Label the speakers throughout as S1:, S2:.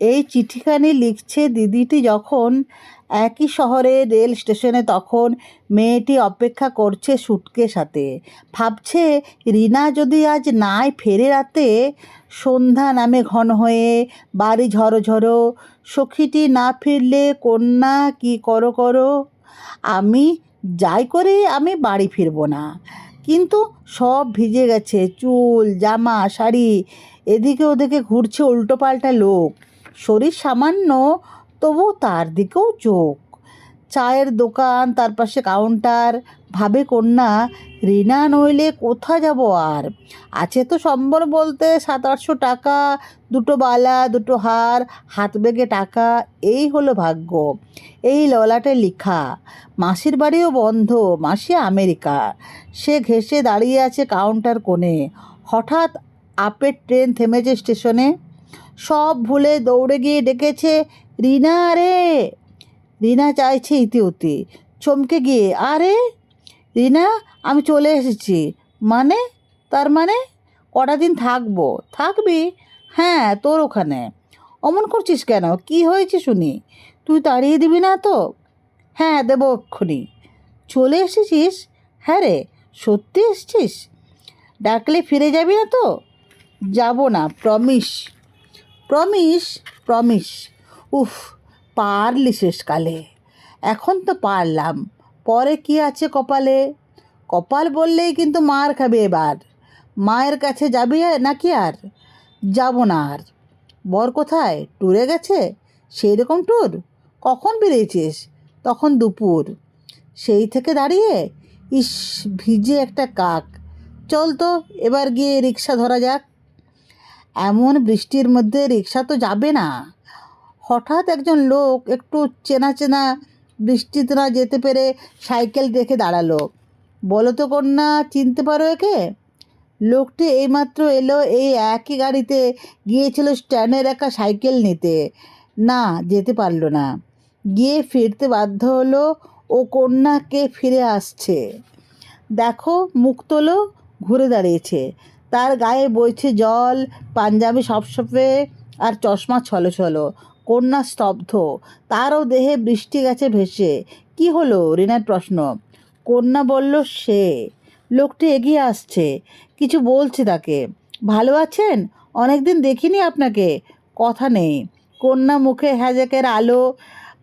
S1: এই চিঠিখানি লিখছে দিদিটি যখন একই শহরে রেল স্টেশনে, তখন মেয়েটি অপেক্ষা করছে সুটকে সাথে। ভাবছে, রিনা যদি আজ নাই ফেরে রাতে, সন্ধ্যা নামে ঘন হয়ে বাড়ি ঝড়ো ঝড়ো সখীটি না ফিরলে কন্যা কি করো করো? আমি, যাই করে আমি বাড়ি ফিরবো না। কিন্তু সব ভিজে গেছে, চুল, জামা, শাড়ি, এদিকে ওদিকে ঘুরছে উল্টোপাল্টা লোক। শরীর সামান্য তবু তার দিকেও চোখ। চায়ের দোকান, তার পাশে কাউন্টার ভাবে কন্যা, রিনা নইলে কোথা যাব আর? আছে তো সম্বর বলতে সাত আটশো টাকা, দুটো বালা, দুটো হার, হাত বেগে টাকা, এই হলো ভাগ্য। এই ললাটে লিখা, মাসির বাড়িও বন্ধ, মাসি আমেরিকা। সে ঘেসে দাঁড়িয়ে আছে কাউন্টার কোণে। হঠাৎ আপের ট্রেন থেমেছে স্টেশনে। সব ভুলে দৌড়ে গিয়ে ডেকেছে রিনা রে। রিনা চাইছে ইতিউতি। চমকে গিয়ে, আরে রিনা, আমি চলে এসেছি। মানে? তার মানে? কটা দিন থাকব? থাকবি? হ্যাঁ তোর ওখানে। অমন করছিস কেন? কি হয়েছে শুনি? তুই তাড়িয়ে দিবি না তো? হ্যাঁ দেবো এক্ষুনি। চলে এসেছিস? হ্যাঁ রে, সত্যি এসছিস? ডাকলে ফিরে যাবি না তো? যাব না প্রমিস প্রমিস প্রমিস উফ, পারলি শেষকালে। এখন তো পারলাম। পরে কি আছে কপালে? কপাল বললেই কিন্তু মার খাবে এবার। মায়ের কাছে যাবি নাকি আর? যাব না আর। বর কোথায়? ট্যুরে গেছে? সেই রকম ট্যুর কখন বেরিয়েছিস? তখন দুপুর। সেই থেকে দাঁড়িয়ে? ইস, ভিজে একটা কাক। চল তো, এবার গিয়ে রিক্সা ধরা যাক। এমন বৃষ্টির মধ্যে রিক্সা তো যাবে না। হঠাৎ একজন লোক একটু চেনা চেনা বৃষ্টিতে না যেতে পেরে সাইকেল দেখে দাঁড়াল। বলো তো কন্যা, চিনতে পারো একে? লোকটি এইমাত্র এলো এই একই গাড়িতে, গিয়েছিল স্ট্যান্ডের রাখা সাইকেল নিতে। না, যেতে পারল না। গিয়ে ফিরতে বাধ্য হলো ও কন্যাকে ফিরে আসছে। দেখো মুখ তোলো ঘুরে দাঁড়িয়েছে। তার গায়ে বইছে জল, পাঞ্জাবি সপসপে আর চশমা ছলো ছলো। কন্যা স্তব্ধ। তারও দেহে বৃষ্টি গেছে ভেসে। কি হলো? রিনার প্রশ্ন। কন্যা বলল, সে। লোকটি এগিয়ে আসছে। কিছু বলছে তাকে। ভালো আছেন? অনেক দিন দেখিনি আপনাকে। কথা নেই। কন্যা মুখে হ্যাজাকের আলো,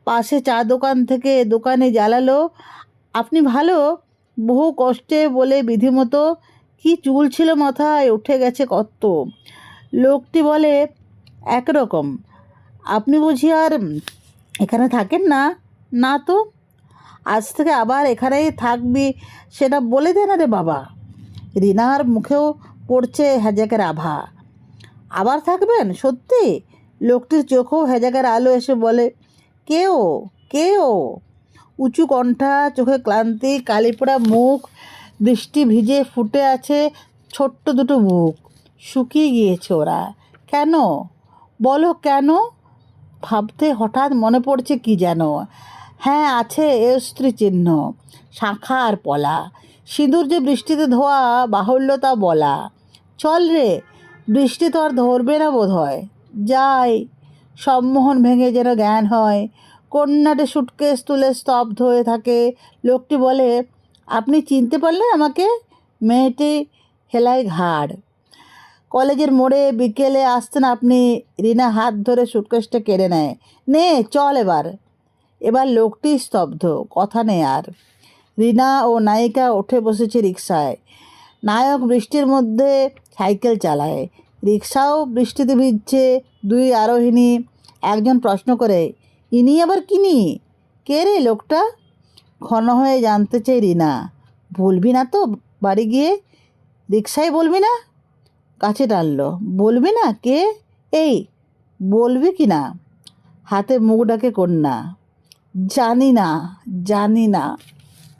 S1: পাশে চা দোকান থেকে দোকানে জ্বালালো। আপনি ভালো? বহু কষ্টে বলে বিধিমতো কি চুল ছিল মাথায়? উঠে গেছে কত। লোকটি বলে, একরকম। আপনি বুঝি আর এখানে থাকেন না? না তো? আজ থেকে আবার এখানেই থাকবি, সেটা বলে দে না রে বাবা রিনার মুখেও পড়ছে হ্যাজাকের আভা। আবার থাকবেন? সত্যি লোকটির চোখেও হ্যাজাকের আলো এসে বলে কেও কেও উঁচু কণ্ঠা, চোখে ক্লান্তি, কালিপোড়া মুখ বৃষ্টি ভিজে ফুটে আছে ছোট্ট দুটো বুক। শুকিয়ে গিয়েছে ওরা। কেন? বলো কেন? ভাবতে হঠাৎ মনে পড়ছে কি যেন। হ্যাঁ আছে এ স্ত্রী চিহ্ন, শাখা আর পলা। সিঁদুর যে বৃষ্টিতে ধোয়া, বাহুল্য তা বলা। চল রে, বৃষ্টি তো আর ধরবে না বোধ হয় যাই, সম্মোহন ভেঙে যেন জ্ঞান হয়। কন্যাটে সুটকেস তুলে স্তব্ধ হয়ে থাকে। লোকটি বলে আপনি চিনতে পারলেন আমাকে মেয়েটি হেলায় ঘাড়। কলেজের মোড়ে বিকেলে আসতেন আপনি, রিনা হাত ধরে সুটকেসটা কেড়ে নেয়। নে, চল এবার। এবার লোকটি স্তব্ধ, কথা নেই আর। রিনা ও নায়িকা উঠে বসেছে রিক্সায় নায়ক বৃষ্টির মধ্যে সাইকেল চালায়। রিক্সাও বৃষ্টিতে ভিজছে, দুই আরোহিণী একজন প্রশ্ন করে, ইনি আবার কিনি? কে রে লোকটা? ঘন হয়ে জানতে চাই রিনা। বলবি না তো বাড়ি গিয়ে? রিক্সায় বলবি না? কাছে টানলো। বলবি না? কে? এই, বলবি কি না? হাতে মুখ ডাকে কন্যা। জানি না জানি না।